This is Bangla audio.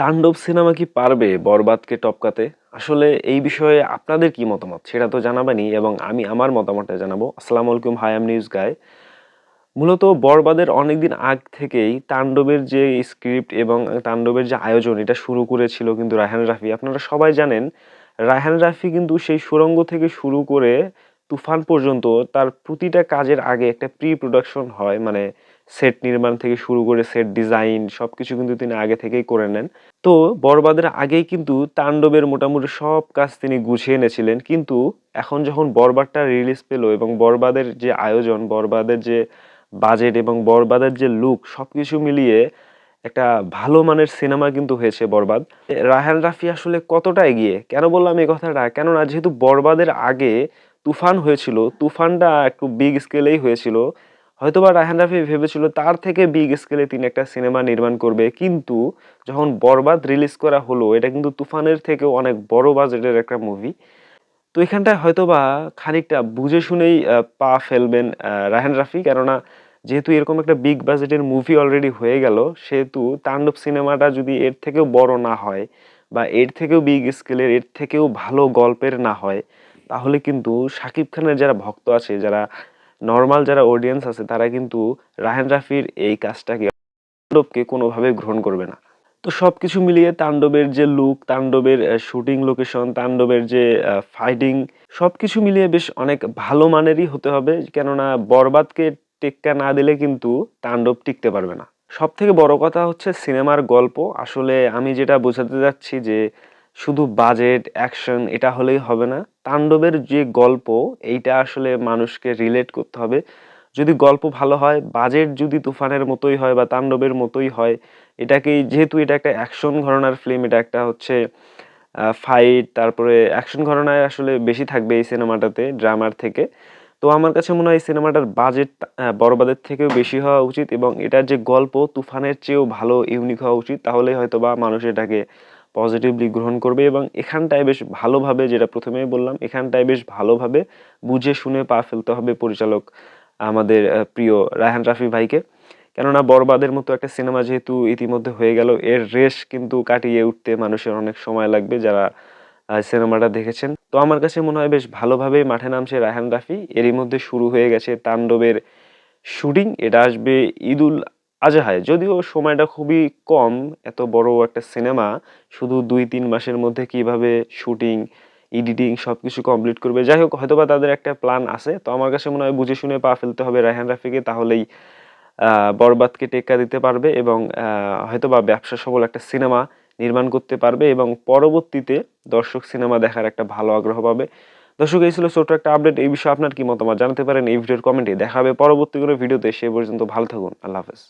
তাণ্ডব সিনেমা কি পারবে বরবাদকে টপকাতে? আসলে এই বিষয়ে আপনাদের কি মতামত? সেটা তো জানাবেনই এবং আমি আমার মতামতটা জানাব। আসসালামু আলাইকুম, hi I am news guy. মূলত বরবাদের অনেকদিন আগ থেকেই তাণ্ডবের যে স্ক্রিপ্ট এবং তাণ্ডবের যে আয়োজন এটা শুরু করেছিল কিন্তু রায়হান রাফি। আপনারা সবাই জানেন রায়হান রাফি কিন্তু সেই সুড়ঙ্গ থেকে শুরু করে তুফান পর্যন্ত তার প্রতিটা কাজের আগে একটা প্রি প্রোডাকশন হয় মানে সেট নির্মাণ থেকে শুরু করে সেট ডিজাইন সব কিছু কিন্তু তিনি আগে থেকেই করে নেন। তো বরবাদের আগেই কিন্তু তাণ্ডবের মোটামুটি সব কাজ তিনি গুছিয়ে এনেছিলেন। কিন্তু এখন যখন বরবাদটা রিলিজ পেল এবং বরবাদের যে আয়োজন, বরবাদের যে বাজেট এবং বরবাদের যে লুক সব কিছু মিলিয়ে একটা ভালো মানের সিনেমা কিন্তু হয়েছে বরবাদ। রায়হান রাফি আসলে কতটা এগিয়ে? কেন বললাম এই কথাটা? কেননা যেহেতু বরবাদের আগে তুফান হয়েছিল, তুফানটা একটু বিগ স্কেলেই হয়েছিল হয়তোবা রায়হান রাফি ভেবেছিল তার থেকে বিগ স্কেলে তিনি একটা সিনেমা নির্মাণ করবে, কিন্তু যখন বরবাদ রিলিজ করা হলো, এটা কিন্তু তুফানের থেকেও অনেক বড় বাজেটের একটা মুভি তো এখানটায় হয়তোবা খানিকটা বুঝে শুনেই পা ফেলবেন রায়হান রাফি। কেননা যেহেতু এরকম একটা বিগ বাজেটের মুভি অলরেডি হয়ে গেল, সেহেতু তাণ্ডব সিনেমাটা যদি এর থেকেও বড় না হয় বা এর থেকেও বিগ স্কেলের এর থেকেও ভালো গল্পের না হয়, তাহলে কিন্তু শাকিব খানের যারা ভক্ত আছে, যারা নর্মাল যারা অডিয়েন্স আছে, তারা কিন্তু রাহেন রাফির এই কাজটাকে তাণ্ডবকে কোনোভাবে গ্রহণ করবে না। তো সব কিছু মিলিয়ে তাণ্ডবের যে লুক তাণ্ডবের শুটিং লোকেশন তাণ্ডবের যে ফাইটিং সব কিছু মিলিয়ে বেশ অনেক ভালো মানেরই হতে হবে। কেননা বরবাদকে টেক্কা না দিলে কিন্তু তাণ্ডব টিকতে পারবে না। সব থেকে বড় কথা হচ্ছে সিনেমার গল্প। আসলে আমি যেটা বোঝাতে যাচ্ছি যে শুধু বাজেট অ্যাকশন এটা হলেই হবে না। তাণ্ডবের যে গল্প, এইটা আসলে মানুষকে রিলেট করতে হবে। যদি গল্প ভালো হয় বাজেট যদি তুফানের মতোই হয় বা তাণ্ডবের মতোই হয়, এটাকেই যেহেতু এটা একটা অ্যাকশন ঘরনার ফিল্ম এটা একটা হচ্ছে ফাইট তারপরে অ্যাকশন ঘরনায় আসলে বেশি থাকবে এই সিনেমাটাতে ড্রামার থেকে। তো আমার কাছে মনে হয় এই সিনেমাটার বাজেট বড়বাদের থেকেও বেশি হওয়া উচিত এবং এটার যে গল্প, তুফানের চেয়েও ভালো ইউনিক হওয়া উচিত, তাহলেই হয়তো বা মানুষ এটাকে পজিটিভলি গ্রহণ করবে এবং এখানটায় বেশ ভালোভাবে, যেটা প্রথমেই বললাম, এখানটায় বেশ ভালোভাবে বুঝে শুনে পা ফেলতে হবে পরিচালক আমাদের প্রিয় রায়হান রাফি ভাইকে। কেননা বরবাদের মতো একটা সিনেমা যেহেতু ইতিমধ্যে হয়ে গেল, এর রেশ কিন্তু কাটিয়ে উঠতে মানুষের অনেক সময় লাগবে যারা সিনেমাটা দেখেছেন। তো আমার কাছে মনে হয় বেশ ভালোভাবেই মাঠে নামছে রায়হান রাফি। এরই মধ্যে শুরু হয়ে গেছে তাণ্ডবের শুটিং। এটা আসবে ঈদুল আজহায় যদিও সময়টা খুবই কম, এত বড় একটা সিনেমা, শুধু দুই তিন মাসের মধ্যে কীভাবে শুটিং, এডিটিং সব কিছু কমপ্লিট করবে, যাই হোক, হয়তোবা তাদের একটা প্ল্যান আছে, তো আমার কাছে মনে হয় বুঝে শুনে পা ফেলতে হবে রায়হান রাফিকে, তাহলেই বরবাদকে টেক্কা দিতে পারবে এবং হয়তোবা ব্যবসা সবল একটা সিনেমা নির্মাণ করতে পারবে এবং পরবর্তীতে দর্শক সিনেমা দেখার একটা ভালো আগ্রহ পাবে। দর্শক, এই ছিল ছোট্ট একটা আপডেট, এই বিষয়ে আপনার কি মতামত জানাতে পারেন এই ভিডিওর কমেন্টে দেখা হবে পরবর্তী কোনো ভিডিওতে, সে পর্যন্ত ভালো থাকুন, আল্লাহ হাফেজ।